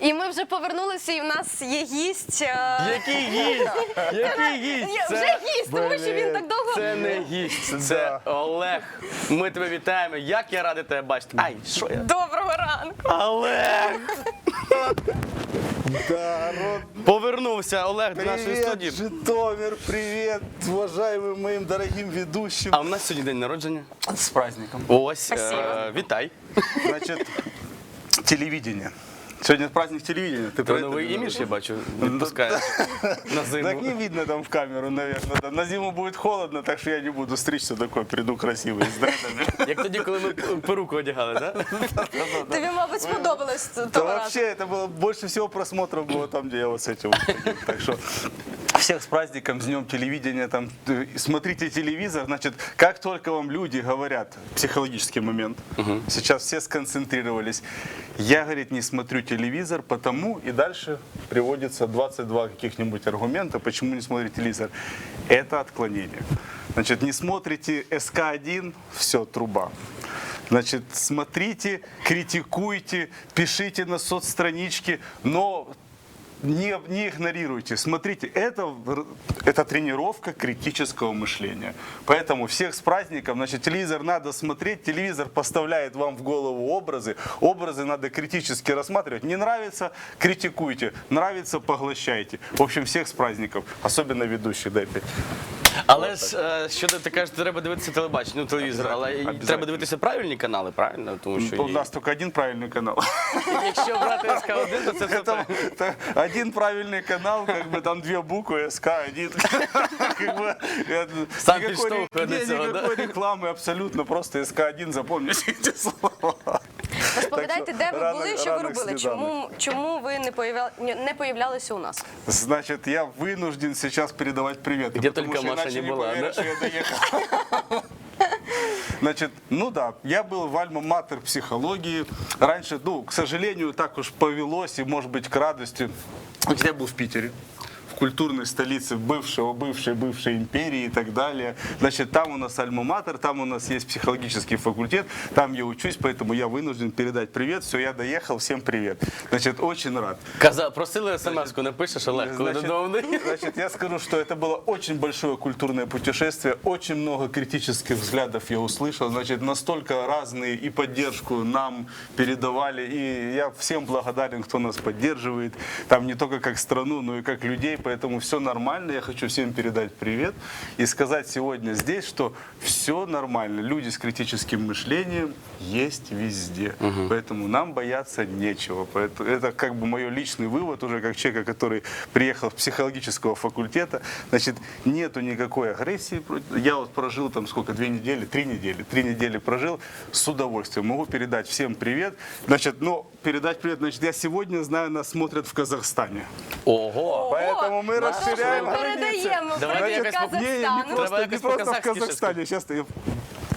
І ми вже повернулися, і в нас є гість. е, Який гість? Який гість? Це... вже гість, тому що він так довго. Це не гість, це Олег. Ми тебе вітаємо. Як я радий тебе бачити. Ай, що я? Доброго ранку. Олег! Да, род, Повернувся Олег до нашої привет, студії. Житомир, привет, уважаемым моим дорогим ведущим. А у нас сьогодні день народження. С праздником. Ось, Спасибо. е, вітай. Значит, телевидение. Сегодня праздник телевидения. Ты Ти про это новий говорил? імідж, я бачу, відпускаєш на Так зиму. не видно там в камеру, наверное. да. На зиму будет холодно, так что я не буду стричься такой, приду красивый, с дредами. Як тоді, коли ми перуку одягали, так? Тобі, мабуть, сподобалось Да того разу. вообще, это было больше всего просмотров было там, где я вот с этим. вот ходил. Так что всех с праздником, с днем телевидения. Там, смотрите телевизор, значит, как только вам люди говорят, психологический момент, сейчас все сконцентрировались. Я, говорит, не смотрю телевизор, потому и дальше приводится 22 каких-нибудь аргумента, почему не смотрите телевизор. Это отклонение. Значит, не смотрите СК-1, все, труба. Значит, смотрите, критикуйте, пишите на соцстраничке, но не, не игнорируйте. Смотрите, это, в- это тренировка критического мышления. Поэтому всех с праздником. Значит, телевизор надо смотреть. Телевизор поставляет вам в голову образы. Образы надо критически рассматривать. Не нравится – критикуйте. Нравится – поглощайте. В общем, всех с праздником. Особенно ведущих. Дай пять. Але ж е, щодо ти кажеш, треба дивитися телебачення, ну, телевізор, але й Обязательно. треба дивитися правильні канали, правильно? Тому що У є- нас только один правильный канал. якщо брати СК1, то це все Это, это один правильный канал, как бы там две буквы, СК1. Как бы, это Сам никакой підштовхує ре- до не, цього, да? Никакой рекламы абсолютно, просто СК1, запомните эти слова. Розповідайте, Так де що ви рано- були, що ви ранок робили? сніданок. Чому, чому ви не, появля... не появлялися у нас? Значит, я вынужден сейчас передавать привет. Где потому только что Маша иначе не была, поверят, да? что я доехал. Значит, ну да, я был в альма-матер психологии. Раньше, ну, к сожалению, так уж повелось, и, может быть, к радости. Значит, я был в Питере в культурной столице бывшего, бывшей, бывшей империи и так далее. Значит, там у нас альма-матер, там у нас есть психологический факультет, там я учусь, поэтому я вынужден передать привет. Все, я доехал, всем привет. Значит, очень рад. Каза, просили смс-ку, напишеш, Олег, коли Значит, додому. значит, я скажу, что это было очень большое культурное путешествие, очень много критических взглядов я услышал, значит, настолько разные и поддержку нам передавали, и я всем благодарен, кто нас поддерживает, там не только как страну, но и как людей, поэтому все нормально, я хочу всем передать привет и сказать сегодня здесь, что все нормально, люди с критическим мышлением есть везде, поэтому нам бояться нечего, поэтому это как бы мой личный вывод уже как человека, который приехал с психологического факультета, значит, нету никакой агрессии. Я вот прожил там сколько, две недели, три недели, три недели прожил с удовольствием. Могу передать всем привет. Значит, ну, передать привет, значит, я сегодня знаю, нас смотрят в Казахстане. Ого! Поэтому мы расширяем що ми границы. передаємо Давайте привіт якось по- Не, просто, не якось просто в по-казахски Казахстане. Сейчас я,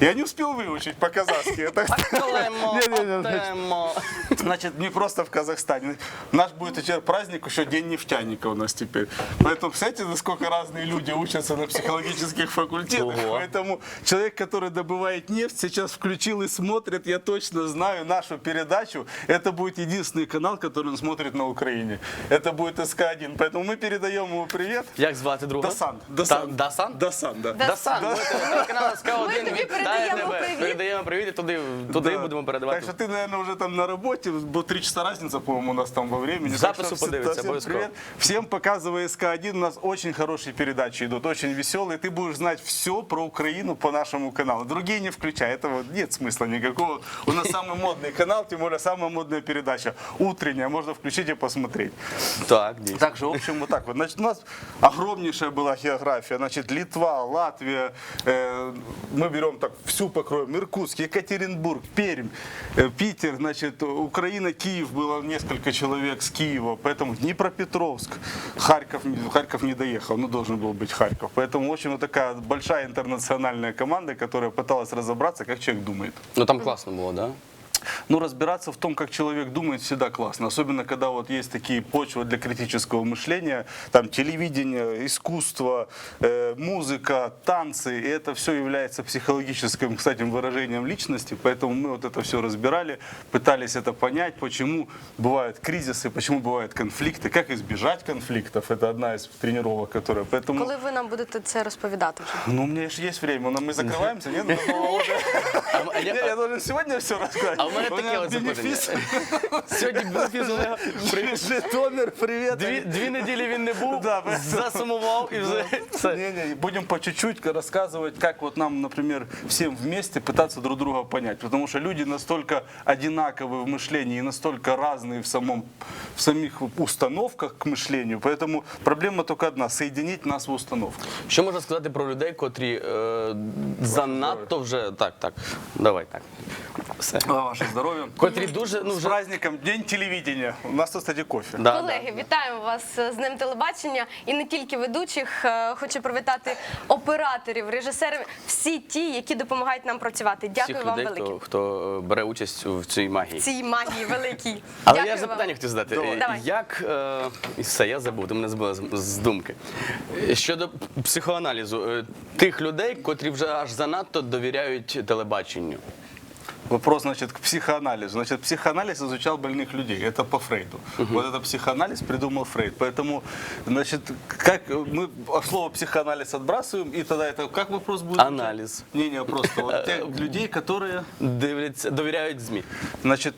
я не успел выучить по-казахски. Это- Темо, Не-не-не, значит, темо. Значит, не просто в Казахстане. Наш будет теперь праздник, еще День нефтяника у нас теперь. Поэтому, представляете, насколько разные люди учатся на психологических факультетах. Ого. Поэтому человек, который добывает нефть, сейчас включил и смотрит, я точно знаю, нашу передачу. Это будет единственный канал, который он смотрит на Украине. Это будет СК-1. Поэтому мы передаем ему привет. Як звати друга? Дасан. Та- Дасан. Дасан? Дасан, да. Дасан, ми тобі канал СК1 Ми тобі вітає передаємо тебе. привіт. Передаємо привіт і туди, туди Да. будемо Так передавати. что ты, наверное, уже там на работе, бо три часа разница, по-моему, у нас там во времени. Так Запису что все- подивиться, всем обов'язково. привет. Всем показывай СК-1, у нас очень хорошие передачи идут, очень веселые. Ты будешь знать все про Украину по нашему каналу. Другие не включай, этого нет смысла никакого. У нас самый модный канал, тем более самая модная передача. Утренняя, можно включить и посмотреть. Так, дійсно. Так же, в общем, вот так вот. Значит, у нас огромнейшая была география. Значит, Литва, Латвия, э, мы берем так всю покроем. Иркутск, Екатеринбург, Пермь, э, Питер, значит, Украина, Киев, было несколько человек с Киева. Поэтому Днепропетровск, Харьков, Харьков не доехал, но должен был быть Харьков. Поэтому, в общем, вот такая большая интернациональная команда, которая пыталась разобраться, как человек думает. Ну там класно було, так? Да? Ну, разбираться в том, как человек думает, всегда классно. Особенно, когда вот есть такие почвы для критического мышления, там телевидение, искусство, э, музыка, танцы, и это все является психологическим, кстати, выражением личности, поэтому мы вот это все разбирали, пытались это понять, почему бывают кризисы, почему бывают конфликты, как избежать конфликтов, это одна из тренировок, которая, поэтому... Коли ви нам будете це розповідати вже? Ну, у меня же есть время, но мы закрываемся, нет? Года. А, Не, я- я должен сегодня все рассказать. а мене таке меня от бенефис. запитання. Сьогодні бенефіс Олега. Житомир, привет. Дві, дві неділі він не був, Да, ви- засумував і вже все. Не-не, будем по чуть-чуть рассказывать, как вот нам, например, всем вместе пытаться друг друга понять. Потому что люди настолько одинаковы в мышлении и настолько разные в, самом, в самих установках к мышлению. Поэтому проблема только одна – соединить нас в установках. Що можна сказати про людей, котрі е, занадто вже. Так, так. Давай так. Все. А, Ваше здоровье. Котрі дуже, ну вже. праздником День телевидения. У нас, тут, кстати, кофе. Да, Колеги, вітаємо вас з Днем телебачення і не тільки ведучих. Е, Хочу привітати операторів, режисерів, всі ті, які допомагають нам працювати. Дякую Всіх вам людей, велике. хто, хто е, бере участь в цій магії. Цій магії великій. Але Дякую я вам. запитання хотів задати. Давай. Е, Давай. Як е, і все, я забув, ти мене збила з, з думки. Е, Щодо психоаналізу е, тих людей, котрі вже аж занадто довіряють телебаченню. Вопрос, значит, к психоанализу. Значит, психоанализ изучал больных людей. Это по Фрейду. Вот это психоанализ придумал Фрейд. Поэтому, значит, как мы слово психоанализ отбрасываем, и тогда это как вопрос будет? Анализ. Не, не, просто вот тех людей, которые, Дивляться, довіряють ЗМІ. значит,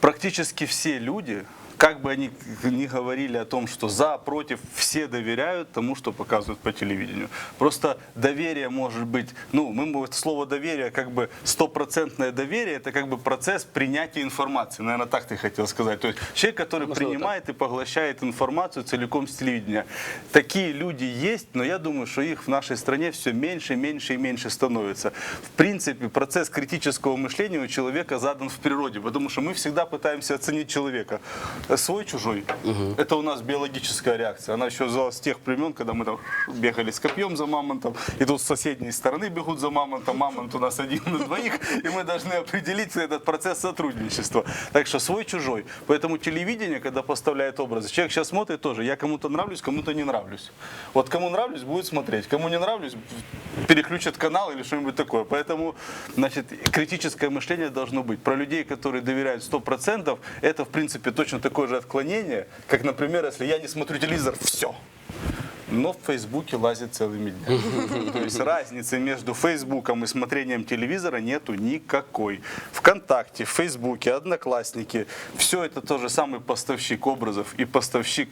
практически все люди, как бы они ни говорили о том, что за, против, все доверяют тому, что показывают по телевидению. Просто доверие может быть, ну, мы вот слово доверие, как бы стопроцентное доверие, это как бы процесс принятия информации. Наверное, так ты хотел сказать. То есть человек, который Можно принимает и поглощает информацию целиком с телевидения. Такие люди есть, но я думаю, что их в нашей стране все меньше, меньше и меньше становится. В принципе, процесс критического мышления у человека задан в природе, потому что мы всегда пытаемся оценить человека. Свой, чужой. Это у нас биологическая реакция. Она еще с тех времен, когда мы там бегали с копьем за мамонтом, и тут с соседней стороны бегут за мамонтом, мамонт у нас один на двоих, и мы должны определить этот процесс сотрудничества. Так что свой, чужой. Поэтому телевидение, когда поставляет образы, человек сейчас смотрит тоже, я кому-то нравлюсь, кому-то не нравлюсь. Вот кому нравлюсь, будет смотреть, кому не нравлюсь, переключат канал или что-нибудь такое. Поэтому, значит, критическое мышление должно быть. Про людей, которые доверяют 100%, это, в принципе, точно такое же отклонение, как, например, если я не смотрю телевизор, все. Но в Фейсбуке лазит целыми днями. То есть разницы между Фейсбуком и смотрением телевизора нету никакой. Вконтакте, в Фейсбуке, Одноклассники, все это тот же самый поставщик образов и поставщик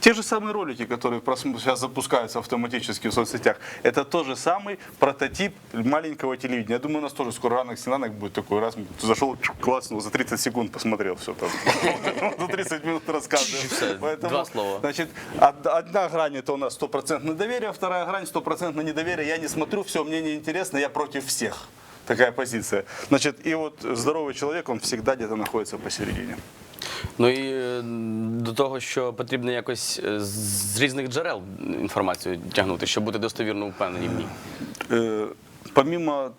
те же самые ролики, которые сейчас запускаются автоматически в соцсетях, это тот же самый прототип маленького телевидения. Я думаю, у нас тоже скоро ранок синанок будет такой раз. Зашел, класснул, за 30 секунд посмотрел все там. За 30 минут Всё, рассказываю. два слова. Значит, од- одна грань это у нас стопроцентное доверие, вторая грань стопроцентное недоверие. Я не смотрю, все, мне не интересно, я против всех. Такая позиция. Значит, и вот здоровый человек, он всегда где-то находится посередине. Ну і е, до того, що потрібно якось е, з різних джерел інформацію тягнути, щоб бути достовірно впевнені в ній. Э, помимо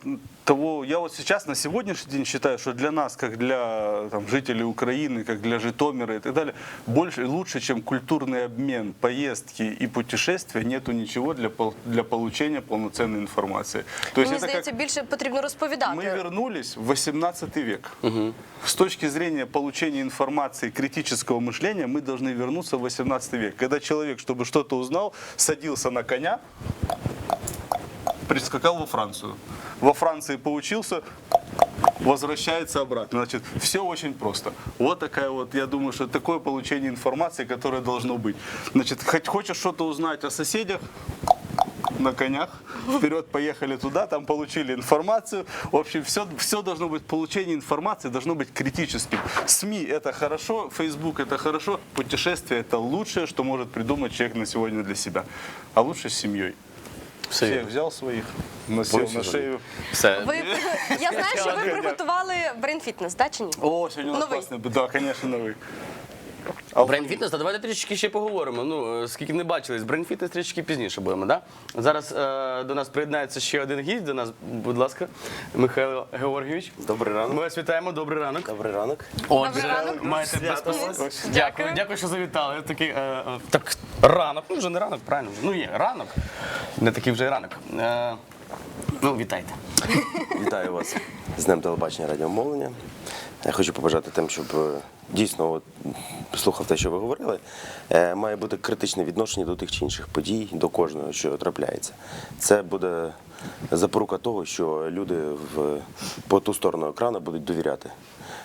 того, я вот сейчас на сегодняшний день считаю, что для нас, как для там, жителей Украины, как для Житомира и так далее, больше, лучше, чем культурный обмен, поездки и путешествия, нету ничего для, пол- для получения полноценной информации. То есть Мені это как- здається, більше потрібно розповідати. мы вернулись в 18 век. С точки зрения получения информации, критического мышления, мы должны вернуться в 18 век. Когда человек, чтобы что-то узнал, садился на коня, прискакал во Францию. Во Франции поучился, возвращается обратно. Значит, все очень просто. Вот такая вот, я думаю, что такое получение информации, которое должно быть. Значит, хоть хочешь что-то узнать о соседях, на конях. Вперед поехали туда, там получили информацию. В общем, все, все должно быть, получение информации должно быть критическим. СМИ это хорошо, Facebook это хорошо, путешествие это лучшее, что может придумать человек на сегодня для себя. А лучше с семьей. Все Всех вірно. взял своих, носил на Повсюди. шею. Все. Ви я знаю, що ви приготували брейн фітнес, да чи ні? О, сегодня у нас Новый. классный, да, конечно, новый. А Брейн фітнес, та давайте трішки ще поговоримо. Ну, е, скільки не бачились, брейн фітнес трішки пізніше будемо, да? Зараз е, до нас приєднається ще один гість до нас, будь ласка, Михайло Георгійович. Добрий ранок. Ми вас вітаємо, добрий ранок. Добрий ранок. Отже, Добрий ранок. маєте безпосередньо. вас. Дякую, дякую, що завітали. Такий, е, е, так, ранок, ну вже не ранок, правильно. Ну є, ранок. Не такий вже й ранок. Е, ну, вітайте. Вітаю вас з Днем телебачення радіомовлення. Я хочу побажати тим, щоб е, дійсно от, слухав те, що ви говорили. Е, Має бути критичне відношення до тих чи інших подій, до кожного, що трапляється. Це буде запорука того, що люди в, по ту сторону екрану будуть довіряти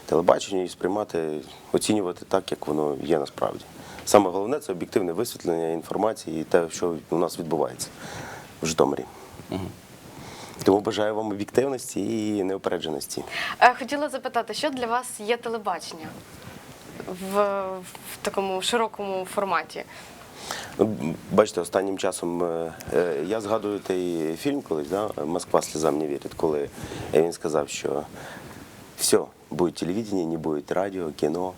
телебаченню і сприймати, оцінювати так, як воно є насправді. Саме головне це об'єктивне висвітлення інформації і те, що у нас відбувається в Житомирі. Тому бажаю вам об'єктивності і неупередженості. Е, Хотіла запитати, що для вас є телебачення в, в такому широкому форматі? Ну, Бачите, останнім часом е, е, я згадую той фільм колись, да? Москва сльозам не вірить, коли він сказав, що все, буде телевідення, не буде радіо, кіно.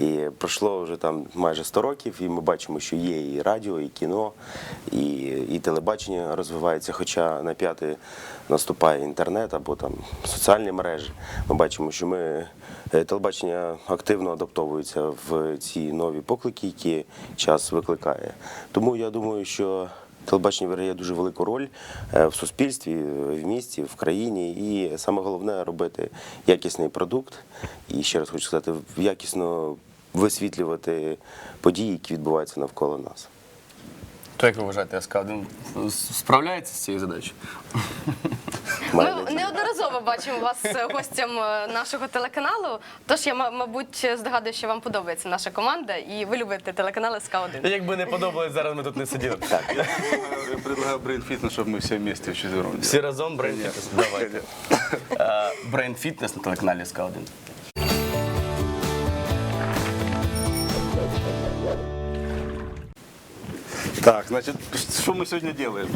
І пройшло вже там майже 100 років, і ми бачимо, що є і радіо, і кіно, і, і телебачення розвивається, хоча на п'яти наступає інтернет або там соціальні мережі. Ми бачимо, що ми е, телебачення активно адаптовується в ці нові поклики, які час викликає. Тому я думаю, що телебачення виграє дуже велику роль е, в суспільстві, в місті, в країні. І саме головне робити якісний продукт. І ще раз хочу сказати, якісно висвітлювати події, які відбуваються навколо нас. То як ви вважаєте, СК1 справляється з цією задачею? Ми неодноразово бачимо вас е, гостям е, нашого телеканалу. Тож я, ма- мабуть, здогадую, що вам подобається наша команда, і ви любите телеканал СК 1 Якби не подобалось, зараз ми тут не сиділи. Я предлагаю Brain Fitness, чтобы мы все вместе вчетвером. Всі разом Brain Fitness. Давайте. Brain Fitness на телеканалі СК1. Так, значит, что мы сегодня делаем?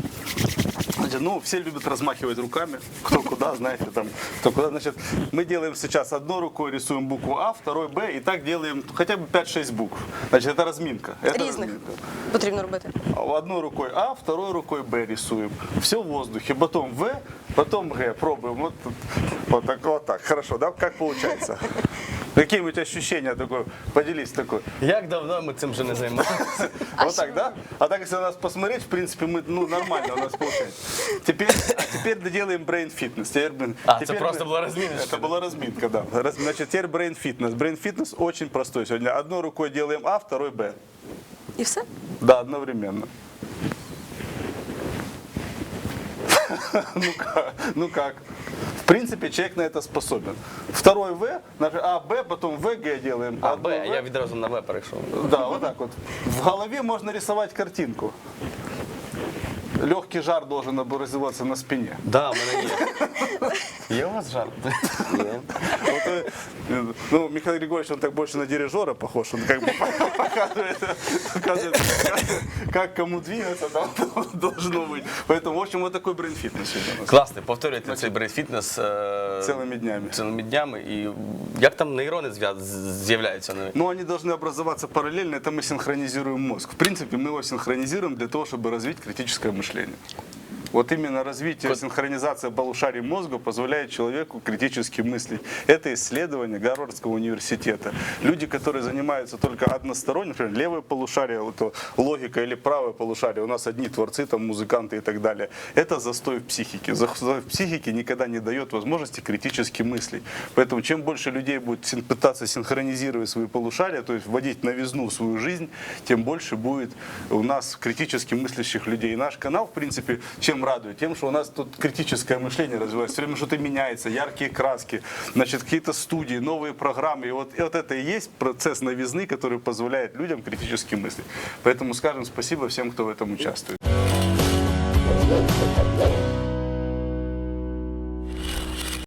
Значит, ну, все любят размахивать руками, кто куда, знаете, там, кто куда. Значит, мы делаем сейчас одной рукой рисуем букву А, второй Б, и так делаем хотя бы 5-6 букв. Значит, это разминка. Это Різних разминка. потрібно робити. А Одной рукой А, второй рукой Б рисуем. Все в воздухе. Потом В, потом Г. Пробуем. Вот, тут. вот так, вот так. Хорошо, да? Как получается? Какие-нибудь ощущения такой? Поделись такой. Як давно ми цим вже не займалися? Вот так, да? А так, если на нас посмотреть, в принципе, мы, ну, нормально у нас получается. Теперь, а теперь доделаем brain fitness. Теперь, блин, А, це теперь просто мы- була розміночка. Это была разминка, да. Раз- Значит, теперь brain fitness. Brain fitness очень простой сегодня. Одной рукой делаем А, второй Б. І все? Да, одновременно. ну, как? ну как? В принципе, человек на это способен. Второй В, наше А, Б, потом В, Г делаем. А, Б, я відразу на В перейшов. Да, вот так вот. В голове можно рисовать картинку. Легкий жар должен образоваться на спине. Да, в мене є. Є у вас жарт? Є. Вот, э, ну, Михаил Григорьевич, он так больше на дирижера похож. Он как бы показывает, показывает как, как кому двигаться там должно быть. Поэтому, в общем, вот такой брейн-фитнес сегодня у нас. Класний, повторюйте цей брейн фітнес Цілими днями. Цілими днями. І як там нейрони зв'яз- з'являються нові? Но они должны образоваться параллельно, это мы синхронизируем мозг. В принципе, мы его синхронизируем для того, чтобы развить критическое мышление. And. Вот именно развитие, синхронизация полушарий мозга позволяет человеку критически мыслить. Это исследование Гарвардского университета. Люди, которые занимаются только односторонним, например, левое полушарие, вот, логика или правое полушарие, у нас одни творцы, там, музыканты и так далее. Это застой в психике. Застой в психике никогда не дает возможности критически мыслить. Поэтому чем больше людей будет пытаться синхронизировать свои полушария, то есть вводить новизну в свою жизнь, тем больше будет у нас критически мыслящих людей. И наш канал, в принципе, чем радует? Тем, что у нас тут критическое мышление развивается. Все время что-то меняется, яркие краски, значит, какие-то студии, новые программы. И вот, и вот это и есть процесс новизны, который позволяет людям критически мыслить. Поэтому скажем спасибо всем, кто в этом участвует.